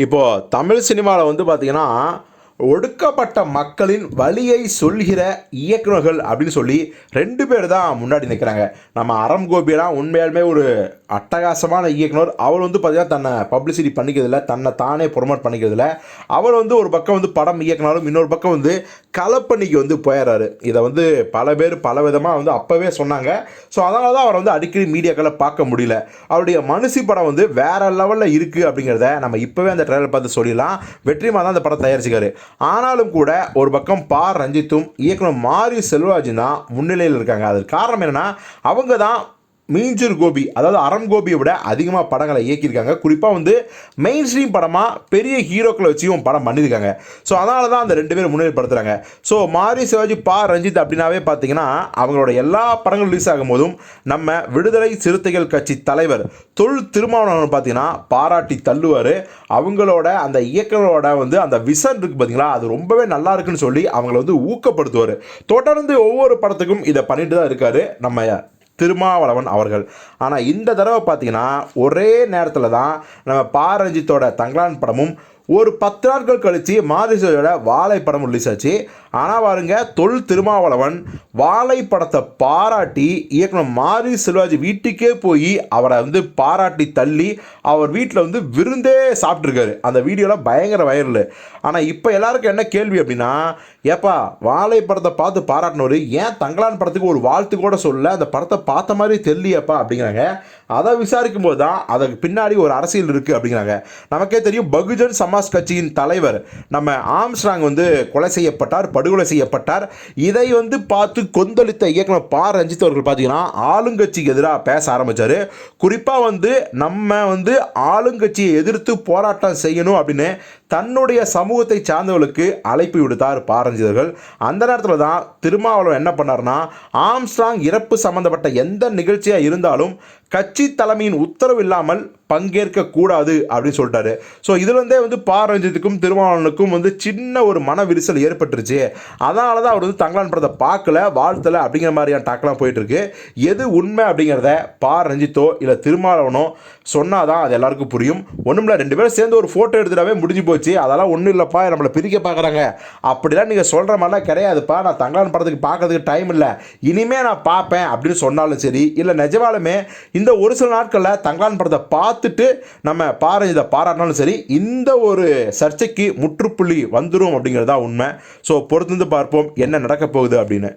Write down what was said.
இப்போது தமிழ் சினிமாவில் வந்து பார்த்திங்கன்னா ஒடுக்கப்பட்ட மக்களின் வழியை சொல்கிற இயக்குனர்கள் அப்படின்னு சொல்லி ரெண்டு பேர் தான் முன்னாடி நிற்கிறாங்க நம்ம அறம் கோபியெல்லாம் உண்மையாலுமே ஒரு அட்டகாசமான இயக்குனர் அவர் வந்து பார்த்திங்கன்னா தன்னை பப்ளிசிட்டி பண்ணிக்கிறதில்ல தன்னை தானே ப்ரொமோட் பண்ணிக்கிறதில்ல. அவர் வந்து ஒரு பக்கம் வந்து படம் இயக்குனாலும் இன்னொரு பக்கம் வந்து களப்பணிக்கு வந்து போயிடுறாரு இதை வந்து பல பேர் பல விதமாக வந்து அப்போவே சொன்னாங்க. ஸோ அதனால தான் அவரை வந்து அடிக்கடி மீடியாக்களை பார்க்க முடியல. அவருடைய மனுஷி படம் வந்து வேறு லெவலில் இருக்குது அப்படிங்கிறத நம்ம இப்போவே அந்த ட்ரெயிலர் பார்த்து சொல்லிடலாம். வெற்றிமா தான் அந்த படம் தயாரிச்சுக்காரு ஆனாலும் கூட ஒரு பக்கம் பா. ரஞ்சித்தும் இயக்குனர் மாரி செல்வராஜும் தான் முன்னிலையில் இருக்காங்க. அதுக்கு காரணம் என்னன்னா அவங்க தான் மீஞ்சூர் கோபி அதாவது அறம் கோபியை விட அதிகமாக படங்களை இயக்கியிருக்காங்க. குறிப்பாக வந்து மெயின் ஸ்ட்ரீம் படமாக பெரிய ஹீரோக்களை வச்சும் படம் பண்ணியிருக்காங்க. ஸோ அதனால தான் அந்த ரெண்டு பேரும் முன்னேற்படுத்துகிறாங்க ஸோ மாரி சிவாஜி பா. ரஞ்சித் அப்படின்னாவே பார்த்தீங்கன்னா அவங்களோட எல்லா படங்களும் ரிலீஸ் ஆகும்போதும் நம்ம விடுதலை சிறுத்தைகள் கட்சி தலைவர் தொல் திருமாவளவன் பார்த்தீங்கன்னா பாராட்டி தள்ளுவார். அவங்களோட அந்த இயக்கங்களோட வந்து அந்த விசன் இருக்குது பார்த்தீங்களா அது ரொம்பவே நல்லா இருக்குன்னு சொல்லி அவங்கள வந்து ஊக்கப்படுத்துவார். தொடர்ந்து ஒவ்வொரு படத்துக்கும் இதை பண்ணிட்டு தான் இருக்காரு நம்ம திருமாவளவன் அவர்கள். ஆனால் இந்த தடவை பார்த்தீங்கன்னா ஒரே நேரத்தில் தான் நம்ம பாரஞ்சித்தோட தங்கலான் படமும் ஒரு பத்து நாட்கள் கழித்து மாரிசோட வாழை படம் ரிலீஸ் ஆச்சு. ஆனால் பாருங்க தொல் திருமாவளவன் வாழை படத்தை பாராட்டி இயக்குனர் மாரி செல்வாஜி வீட்டுக்கே போய் அவரை வந்து பாராட்டி தள்ளி அவர் வீட்டில் வந்து விருந்தே சாப்பிட்ருக்காரு அந்த வீடியோவில் பயங்கர வைரல் ஆனால் இப்போ எல்லாருக்கும் என்ன கேள்வி அப்படின்னா ஏப்பா வாழை படத்தை பார்த்து பாராட்டினவர் ஏன் தங்களான் படத்துக்கு ஒரு வாழ்த்து கூட சொல்ல அந்த படத்தை பார்த்த மாதிரி தெரியலையப்பா அப்படிங்கிறாங்க. அதை விசாரிக்கும் போது தான் அதுக்கு பின்னாடி ஒரு அரசியல் இருக்குது அப்படிங்கிறாங்க. நமக்கே தெரியும் பகுஜன் சமாஜ் கட்சியின் தலைவர் நம்ம ஆம்ஸ்ட்ராங் வந்து கொலை செய்யப்பட்டார் படுகொலை செய்யப்பட்டார். இதை வந்து பார்த்து கொந்தளித்த இயக்குனர் பா. ரஞ்சித் அவர்கள் பார்த்தீங்கன்னா ஆளுங்கட்சிக்கு எதிராக பேச ஆரம்பித்தார் குறிப்பாக வந்து நம்ம வந்து ஆளுங்கட்சியை எதிர்த்து போராட்டம் செய்யணும் அப்படின்னு தன்னுடைய சமூகத்தை சார்ந்தவர்களுக்கு அழைப்பு விடுத்தார் பாரஞ்சிதர்கள் அந்த நேரத்தில் தான் திருமாவளவன் என்ன பண்ணார்னா ஆம்ஸ்ட்ராங் இறப்பு சம்பந்தப்பட்ட எந்த நிகழ்ச்சியாக இருந்தாலும் கட்சி தலைமையின் உத்தரவு இல்லாமல் பங்கேற்க கூடாது அப்படின்னு சொல்லிட்டாரு. ஸோ இதுலேருந்தே வந்து பாரஞ்சித்துக்கும் திருமாவளவனுக்கும் வந்து சின்ன ஒரு மன விரிசல் ஏற்பட்டுருச்சு. அதனால தான் அவர் வந்து தங்கலான் படத்தை பார்க்கல வாழ்த்தலை அப்படிங்கிற மாதிரியான டாக்கெலாம் போயிட்டுருக்கு. எது உண்மை அப்படிங்கிறத பா. ரஞ்சித்தோ இல்லை திருமாவளவனோ சொன்னாதான் அது எல்லாருக்கும் புரியும். ஒன்றும் ரெண்டு பேரும் சேர்ந்து ஒரு ஃபோட்டோ எடுத்துட்டாவே முடிஞ்சு போச்சு. அதெல்லாம் ஒன்றும் இல்லைப்பா நம்மளை பிரிக்க பார்க்குறாங்க. அப்படிலாம் நீங்கள் சொல்கிற மாதிரிலாம் கிடையாதுப்பா. நான் தங்கலான் படத்துக்கு பார்க்கறதுக்கு டைம் இல்லை. இனிமே நான் பார்ப்பேன் அப்படின்னு சொன்னாலும் சரி இல்லை நிஜமாலுமே இந்த ஒரு சில நாட்களில் தங்கலான் படத்தை பார்த்துட்டு நம்ம பாரஞ்சிதை பாராட்டினாலும் சரி இந்த ஒரு சர்ச்சைக்கு முற்றுப்புள்ளி வந்துடும் அப்படிங்கிறது தான் உண்மை. ஸோ பொறுத்திருந்து பார்ப்போம் என்ன நடக்க போகுது அப்படின்னு.